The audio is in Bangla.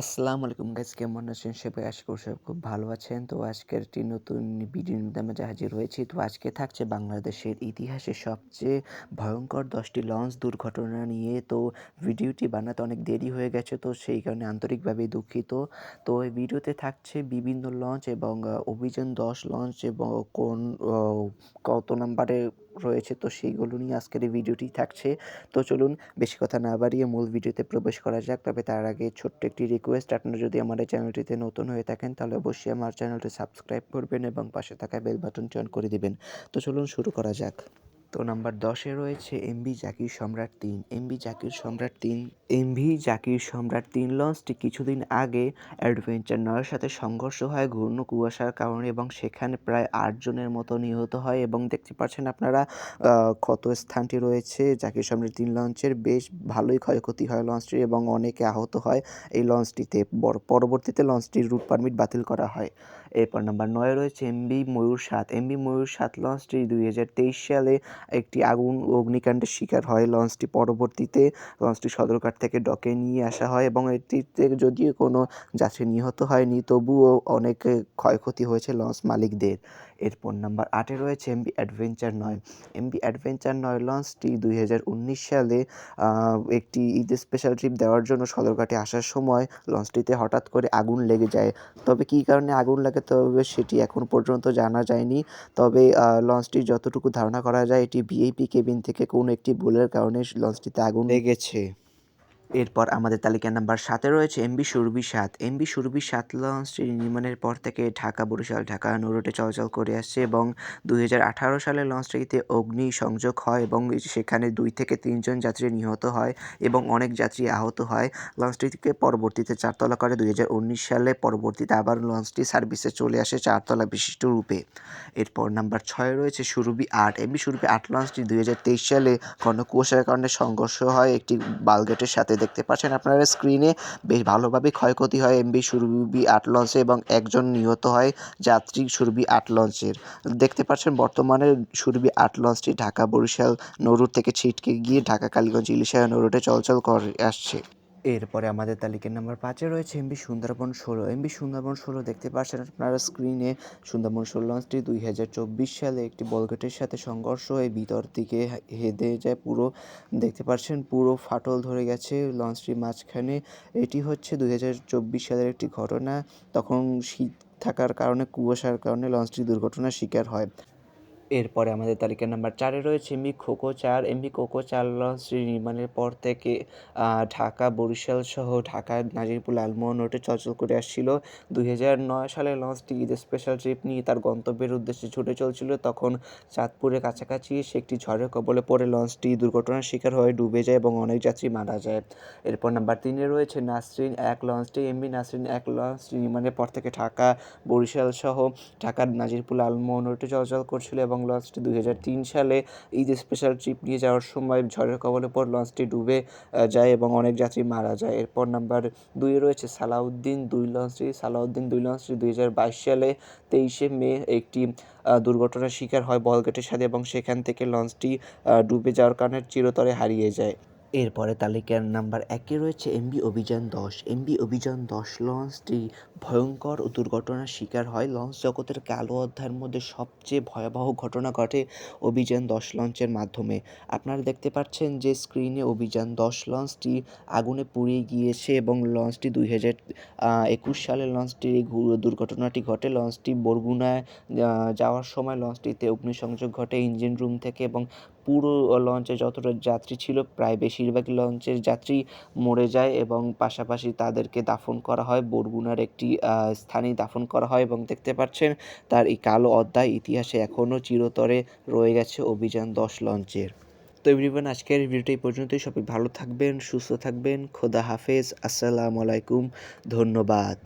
আসসালামু আলাইকুম গাইস, কেমন আছেন সবাই? আশা করি সবাই খুব ভালো আছেন। তো আজকের একটি নতুন ভিডিওর মধ্যে আমরা হাজির হয়েছি, তো আজকে থাকছে বাংলাদেশের ইতিহাসে সবচেয়ে ভয়ঙ্কর দশটি লঞ্চ দুর্ঘটনা নিয়ে। তো ভিডিওটি বানাতে অনেক দেরি হয়ে গেছে, তো সেই কারণে আন্তরিকভাবে দুঃখিত। তো এই ভিডিওতে থাকছে বিভিন্ন লঞ্চ এবং অভিযান দশ লঞ্চ এবং কোন কত নাম্বারে রয়েছে, তো সেইগুলো নিয়ে আজকের এই ভিডিওটি থাকছে। তো চলুন, বেশি কথা না বাড়িয়ে মূল ভিডিওতে প্রবেশ করা যাক। তবে তার আগে ছোট্ট একটি রিকোয়েস্ট আপনারা যদি আমার এই চ্যানেলটিতে নতুন হয়ে থাকেন, তাহলে অবশ্যই আমার চ্যানেলটি সাবস্ক্রাইব করবেন এবং পাশে থাকা বেল বাটনটি অন করে দিবেন। তো চলুন, শুরু করা যাক। তো নাম্বার দশে রয়েছে এমবি জাকির সম্রাট তিন। এমবি জাকির সম্রাট তিন এমভি জাকির সম্রাট তিন লঞ্চটি কিছুদিন আগে অ্যাডভেঞ্চার নয়ের সাথে সংঘর্ষ হয় ঘূর্ণ কুয়াশার কারণে এবং সেখানে প্রায় আটজনের মতো নিহত হয় এবং দেখতে পাচ্ছেন আপনারা ক্ষত স্থানটি রয়েছে। জাকির সম্রাট তিন লঞ্চের বেশ ভালোই ক্ষয়ক্ষতি হয় লঞ্চটির এবং অনেকে আহত হয়। এই লঞ্চটিতে বর- পরবর্তীতে লঞ্চটির রুট পারমিট বাতিল করা হয়। এরপর নাম্বার নয় রয়েছে এমবি ময়ূর সাত এমবি ময়ূর সাত লঞ্চটি দুই হাজার তেইশ সালে একটি আগুন অগ্নিকাণ্ডের শিকার হয়। লঞ্চটি পরবর্তীতে লঞ্চটি সদরঘাট থেকে ডকে নিয়ে আসা হয় এবং এটিতে যদিও কোনো যাত্রী নিহত হয়নি, তবুও অনেক ক্ষয়ক্ষতি হয়েছে লঞ্চ মালিকদের। এরপর নাম্বার আটে রয়েছে এমবি অ্যাডভেঞ্চার নয় এমবি অ্যাডভেঞ্চার নয় লঞ্চটি দুই হাজার উনিশ সালে একটি ঈদ স্পেশাল ট্রিপ দেওয়ার জন্য সদরঘাটে আসার সময় লঞ্চটিতে হঠাৎ করে আগুন লেগে যায়। তবে কী কারণে আগুন লাগে তবে সেটি এখন পর্যন্ত জানা যায়নি। তবে লঞ্চটি যতটুকু ধারণা করা যায়, এটি ভিআইপি কেবিন থেকে কোনো একটি ভুলের কারণে লঞ্চটিতে আগুন লেগেছে। এরপর আমাদের তালিকা নাম্বার সাতে রয়েছে এমবি সুরভি সাত। এমবি সুরভি সাত লঞ্চটি নির্মাণের পর থেকে ঢাকা, বরিশাল, ঢাকা নৌরুটে চলাচল করে আসছে এবং দুই হাজার আঠারো সালে লঞ্চটিতে অগ্নি সংযোগ হয় এবং সেখানে দুই থেকে তিনজন যাত্রী নিহত হয় এবং অনেক যাত্রী আহত হয়। লঞ্চটিকে পরবর্তীতে চারতলা করে। দুই হাজার উনিশ সালে পরবর্তীতে আবার লঞ্চটি সার্ভিসে চলে আসে চারতলা বিশিষ্ট রূপে। এরপর নাম্বার ছয় রয়েছে সুরভি আট। এমবি সুরভি আট লঞ্চটি দুই হাজার তেইশ সালে ঘন কুয়াশার কারণে সংঘর্ষ হয়। একটি বালগেটের সাথে দেখতে পাচ্ছেন। আপনারা স্ক্রিনে বেশ ভালোভাবে ক্ষয়ক্ষতি হয় এমবি সুরবি আট লঞ্চে এবং একজন নিহত হয় যাত্রী সুরবি আট লঞ্চের দেখতে পাচ্ছেন বর্তমানে সুরবি আট লঞ্চটি ঢাকা বরিশাল নরুর থেকে ছিটকে গিয়ে ঢাকা কালীগঞ্জ ইলিশায় নৌরুটে চলাচল করে আসছে। এরপরে আমাদের তালিকার নাম্বার পাঁচে রয়েছে এমবি সুন্দরবন ষোলো। এমবি সুন্দরবন ষোলো দেখতে পাচ্ছেন আপনারা স্ক্রিনে সুন্দরবন ষোলো লঞ্চটি দুই হাজার চব্বিশ সালে একটি বলগেটের সাথে সংঘর্ষ হয়ে ভিতর দিকে হেদে যায় পুরো। দেখতে পাচ্ছেন পুরো ফাটল ধরে গেছে লঞ্চটির মাঝখানে। এটি হচ্ছে দুই হাজার চব্বিশ সালের একটি ঘটনা। তখন শীত থাকার কারণে, কুয়াশার কারণে লঞ্চটি দুর্ঘটনার শিকার হয়। এরপরে আমাদের তালিকা নাম্বার চারে রয়েছে এমবি খোকো চার। এমবি কোকো চার লঞ্চটি নির্মাণের পর থেকে ঢাকা, বরিশাল সহ ঢাকা, নাজিরপুর, লালমোহন রোডে চলাচল করে আসছিল। দুই হাজার নয় সালে লঞ্চটি ঈদ স্পেশাল ট্রিপ নিয়ে তার গন্তব্যের উদ্দেশ্যে ছুটে চলছিল। তখন চাঁদপুরের কাছাকাছি এসে একটি ঝড়ের কবলে পড়ে লঞ্চটি দুর্ঘটনার শিকার হয়ে ডুবে যায় এবং অনেক যাত্রী মারা যায়। এরপর নাম্বার তিনে রয়েছে নাসরিন এক লঞ্চটি। এমবি নাসরিন এক লঞ্চটি নির্মাণের পর থেকে ঢাকা, বরিশাল সহ ঢাকার নাজিরপুর, লালমোহন রোডে চলাচল করছিল এবং লঞ্চটি দুই হাজার তিন সালে ঈদ স্পেশাল ট্রিপ নিয়ে যাওয়ার সময় ঝড়ের কবলে পর লঞ্চটি ডুবে যায় এবং অনেক যাত্রী মারা যায়। এরপর নাম্বার দুই রয়েছে সালাউদ্দিন দুই লঞ্চটি। সালাউদ্দিন দুই লঞ্চটি দুই হাজার বাইশ সালে তেইশে মে একটি দুর্ঘটনার শিকার হয় বলগেটের সাথে এবং সেখান থেকে লঞ্চটি ডুবে যাওয়ার কারণে চিরতরে হারিয়ে যায়। এরপরে তালিকার নাম্বার একে রয়েছে এমবি অভিযান দশ। এমবি অভিযান দশ লঞ্চটি ভয়ঙ্কর দুর্ঘটনার শিকার হয়। লঞ্চ জগতের কালো অধ্যায়ের মধ্যে সবচেয়ে ভয়াবহ ঘটনা ঘটে অভিযান দশ লঞ্চের মাধ্যমে। আপনারা দেখতে পাচ্ছেন যে স্ক্রিনে অভিযান দশ লঞ্চটি আগুনে পুড়িয়ে গিয়েছে এবং লঞ্চটি দুই হাজার একুশ সালে লঞ্চটির এই দুর্ঘটনাটি ঘটে। লঞ্চটি বরগুনায় যাওয়ার সময় লঞ্চটিতে অগ্নিসংযোগ ঘটে। ইঞ্জিন রুম থেকে এবং পুরো লঞ্চে যতটা যাত্রী ছিল প্রায় বেশিরভাগ লঞ্চের যাত্রী মরে যায় এবং পাশাপাশি তাদেরকে দাফন করা হয়। বরগুনার একটি স্থানে দাফন করা হয় এবং দেখতে পাচ্ছেন তার এই কালো অধ্যায় ইতিহাসে এখনও চিরতরে রয়ে গেছে অভিযান দশ লঞ্চের। তো এভরিওয়ান আজকের ভিডিওটা এই পর্যন্তই। সবাই ভালো থাকবেন, সুস্থ থাকবেন। খোদা হাফেজ। আসসালামু আলাইকুম। ধন্যবাদ।